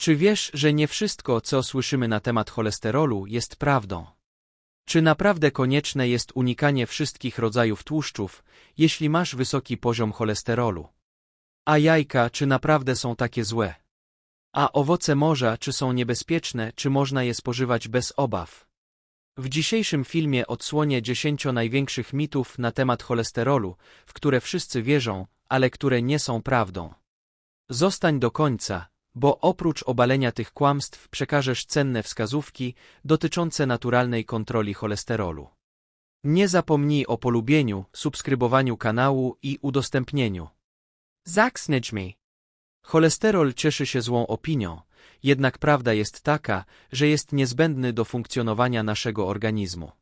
Czy wiesz, że nie wszystko, co słyszymy na temat cholesterolu, jest prawdą? Czy naprawdę konieczne jest unikanie wszystkich rodzajów tłuszczów, jeśli masz wysoki poziom cholesterolu? A jajka, czy naprawdę są takie złe? A owoce morza, czy są niebezpieczne, czy można je spożywać bez obaw? W dzisiejszym filmie odsłonię 10 największych mitów na temat cholesterolu, w które wszyscy wierzą, ale które nie są prawdą. Zostań do końca, bo oprócz obalenia tych kłamstw przekażesz cenne wskazówki dotyczące naturalnej kontroli cholesterolu. Nie zapomnij o polubieniu, subskrybowaniu kanału i udostępnieniu. Zaksnedź mi. Cholesterol cieszy się złą opinią, jednak prawda jest taka, że jest niezbędny do funkcjonowania naszego organizmu.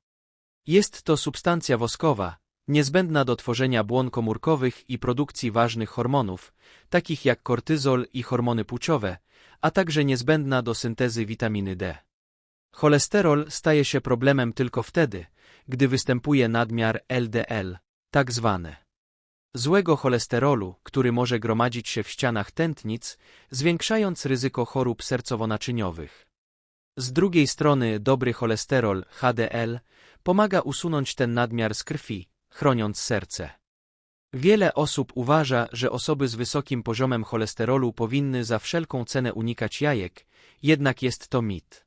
Jest to substancja woskowa, niezbędna do tworzenia błon komórkowych i produkcji ważnych hormonów, takich jak kortyzol i hormony płciowe, a także niezbędna do syntezy witaminy D. Cholesterol staje się problemem tylko wtedy, gdy występuje nadmiar LDL, tak zwany złego cholesterolu, który może gromadzić się w ścianach tętnic, zwiększając ryzyko chorób sercowo-naczyniowych. Z drugiej strony dobry cholesterol, HDL, pomaga usunąć ten nadmiar z krwi, chroniąc serce. Wiele osób uważa, że osoby z wysokim poziomem cholesterolu powinny za wszelką cenę unikać jajek, jednak jest to mit.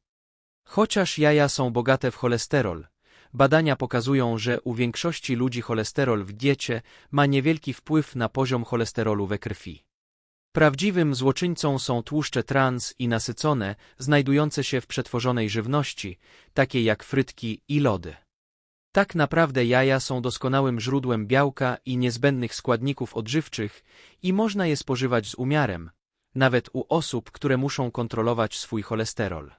Chociaż jaja są bogate w cholesterol, badania pokazują, że u większości ludzi cholesterol w diecie ma niewielki wpływ na poziom cholesterolu we krwi. Prawdziwym złoczyńcą są tłuszcze trans i nasycone, znajdujące się w przetworzonej żywności, takie jak frytki i lody. Tak naprawdę jaja są doskonałym źródłem białka i niezbędnych składników odżywczych i można je spożywać z umiarem, nawet u osób, które muszą kontrolować swój cholesterol.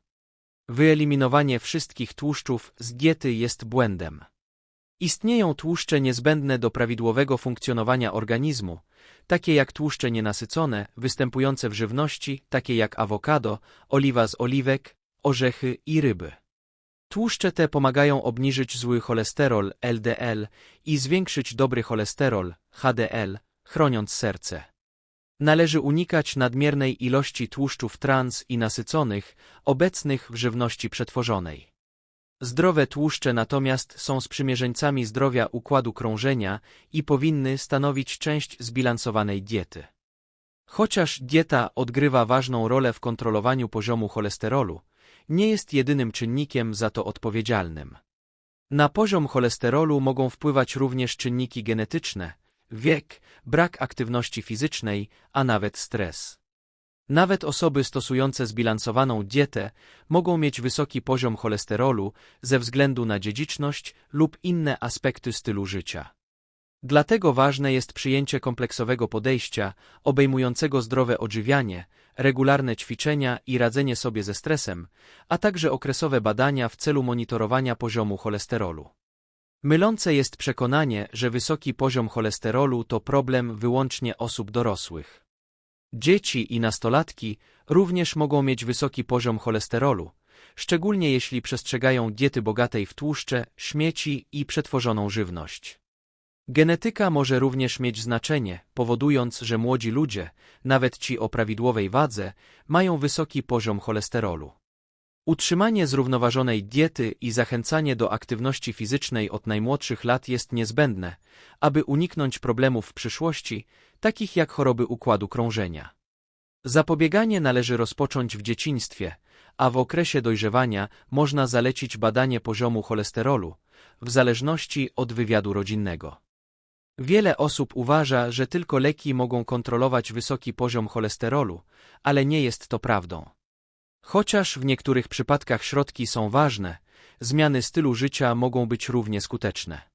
Wyeliminowanie wszystkich tłuszczów z diety jest błędem. Istnieją tłuszcze niezbędne do prawidłowego funkcjonowania organizmu, takie jak tłuszcze nienasycone, występujące w żywności, takie jak awokado, oliwa z oliwek, orzechy i ryby. Tłuszcze te pomagają obniżyć zły cholesterol LDL i zwiększyć dobry cholesterol HDL, chroniąc serce. Należy unikać nadmiernej ilości tłuszczów trans i nasyconych, obecnych w żywności przetworzonej. Zdrowe tłuszcze natomiast są sprzymierzeńcami zdrowia układu krążenia i powinny stanowić część zbilansowanej diety. Chociaż dieta odgrywa ważną rolę w kontrolowaniu poziomu cholesterolu, nie jest jedynym czynnikiem za to odpowiedzialnym. Na poziom cholesterolu mogą wpływać również czynniki genetyczne, wiek, brak aktywności fizycznej, a nawet stres. Nawet osoby stosujące zbilansowaną dietę mogą mieć wysoki poziom cholesterolu ze względu na dziedziczność lub inne aspekty stylu życia. Dlatego ważne jest przyjęcie kompleksowego podejścia, obejmującego zdrowe odżywianie, regularne ćwiczenia i radzenie sobie ze stresem, a także okresowe badania w celu monitorowania poziomu cholesterolu. Mylące jest przekonanie, że wysoki poziom cholesterolu to problem wyłącznie osób dorosłych. Dzieci i nastolatki również mogą mieć wysoki poziom cholesterolu, szczególnie jeśli przestrzegają diety bogatej w tłuszcze, śmieci i przetworzoną żywność. Genetyka może również mieć znaczenie, powodując, że młodzi ludzie, nawet ci o prawidłowej wadze, mają wysoki poziom cholesterolu. Utrzymanie zrównoważonej diety i zachęcanie do aktywności fizycznej od najmłodszych lat jest niezbędne, aby uniknąć problemów w przyszłości, takich jak choroby układu krążenia. Zapobieganie należy rozpocząć w dzieciństwie, a w okresie dojrzewania można zalecić badanie poziomu cholesterolu, w zależności od wywiadu rodzinnego. Wiele osób uważa, że tylko leki mogą kontrolować wysoki poziom cholesterolu, ale nie jest to prawdą. Chociaż w niektórych przypadkach środki są ważne, zmiany stylu życia mogą być równie skuteczne.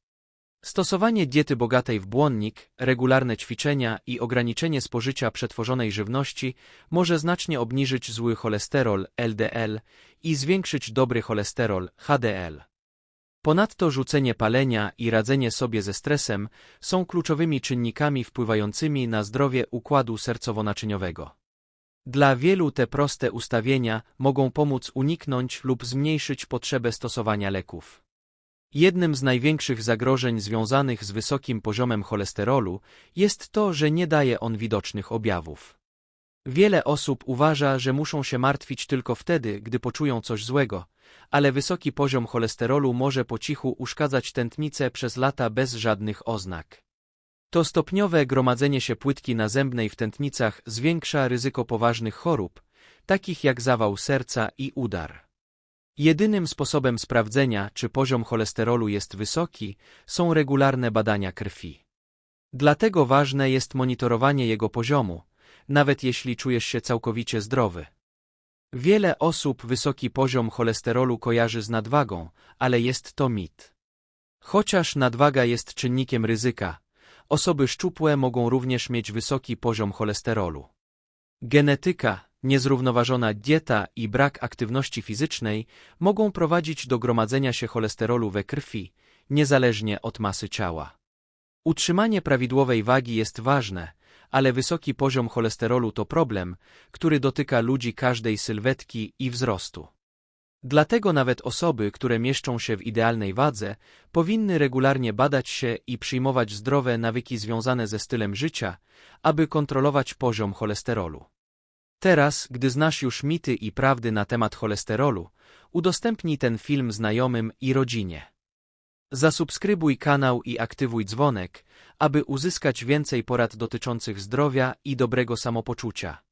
Stosowanie diety bogatej w błonnik, regularne ćwiczenia i ograniczenie spożycia przetworzonej żywności może znacznie obniżyć zły cholesterol LDL i zwiększyć dobry cholesterol HDL. Ponadto rzucenie palenia i radzenie sobie ze stresem są kluczowymi czynnikami wpływającymi na zdrowie układu sercowo-naczyniowego. Dla wielu te proste ustawienia mogą pomóc uniknąć lub zmniejszyć potrzebę stosowania leków. Jednym z największych zagrożeń związanych z wysokim poziomem cholesterolu jest to, że nie daje on widocznych objawów. Wiele osób uważa, że muszą się martwić tylko wtedy, gdy poczują coś złego, ale wysoki poziom cholesterolu może po cichu uszkadzać tętnicę przez lata bez żadnych oznak. To stopniowe gromadzenie się płytki nazębnej w tętnicach zwiększa ryzyko poważnych chorób, takich jak zawał serca i udar. Jedynym sposobem sprawdzenia, czy poziom cholesterolu jest wysoki, są regularne badania krwi. Dlatego ważne jest monitorowanie jego poziomu, nawet jeśli czujesz się całkowicie zdrowy. Wiele osób wysoki poziom cholesterolu kojarzy z nadwagą, ale jest to mit. Chociaż nadwaga jest czynnikiem ryzyka, osoby szczupłe mogą również mieć wysoki poziom cholesterolu. Genetyka, niezrównoważona dieta i brak aktywności fizycznej mogą prowadzić do gromadzenia się cholesterolu we krwi, niezależnie od masy ciała. Utrzymanie prawidłowej wagi jest ważne, ale wysoki poziom cholesterolu to problem, który dotyka ludzi każdej sylwetki i wzrostu. Dlatego nawet osoby, które mieszczą się w idealnej wadze, powinny regularnie badać się i przyjmować zdrowe nawyki związane ze stylem życia, aby kontrolować poziom cholesterolu. Teraz, gdy znasz już mity i prawdy na temat cholesterolu, udostępnij ten film znajomym i rodzinie. Zasubskrybuj kanał i aktywuj dzwonek, aby uzyskać więcej porad dotyczących zdrowia i dobrego samopoczucia.